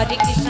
Hare Krishna.